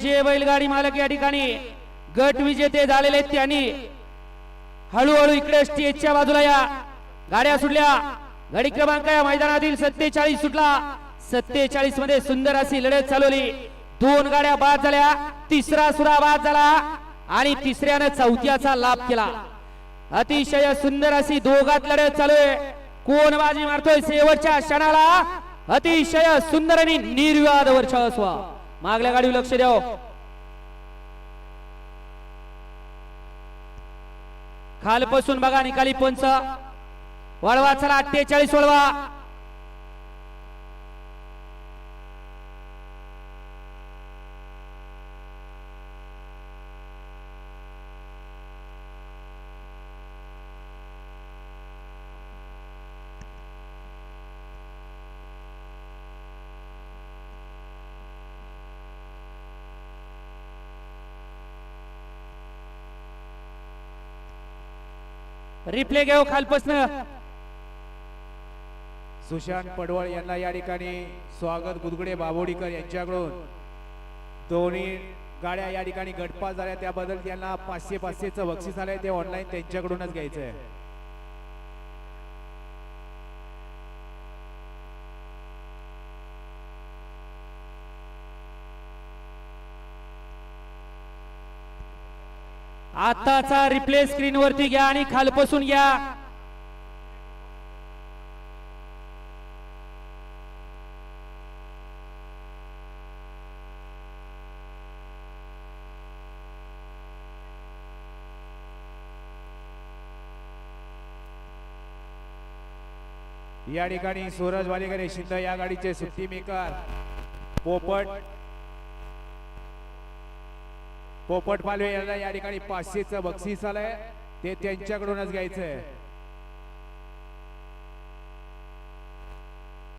जे बैलगाडी मालक या ठिकाणी गट विजेते झालेले आहेत त्यांनी हळूहळू इकडे स्टेजच्या बाजूला या गाड्या सुटल्या. गाडी क्रमांक या मैदानातील सत्तेचाळीस सुटला. सत्तेचाळीसमध्ये सुंदर अशी लढत चालवली. दोन गाड्या बाद झाल्या. तिसरा सुरा बाद झाला आणि तिसऱ्यानं चौथ्याचा लाभ केला. अतिशय सुंदर अशी दोघात लढत चालू आहे. कोण बाजी मारतोय शेवटच्या क्षणाला? अतिशय सुंदर आणि निर्विवाद असवा. मागल्या गाडीवर लक्ष द्याव. खालपासून बघा निकाली पंच. वळवा चला अठ्ठेचाळीस वळवा रिप्ले घेऊ खालपासून. सुशांत पडवळ यांना या ठिकाणी स्वागत गुदगुडे बाबोडीकर यांच्याकडून. दोन्ही गाड्या या ठिकाणी गटपास झाल्या. त्याबद्दल त्यांना पाचशे पाचशेचं बक्षीस आलंय. ते ऑनलाईन त्यांच्याकडूनच घ्यायचं आहे आताचा रिप्ले स्क्रीन वरती घ्या आणि खालपासून घ्या. या ठिकाणी सूरज वालिकरे शिंद या गाडीचे सुट्टी मेकर. पोपट पोपट पालवे यांना या ठिकाणी पाचशेचं बक्षीस आलंय. ते त्यांच्याकडूनच घ्यायचंय.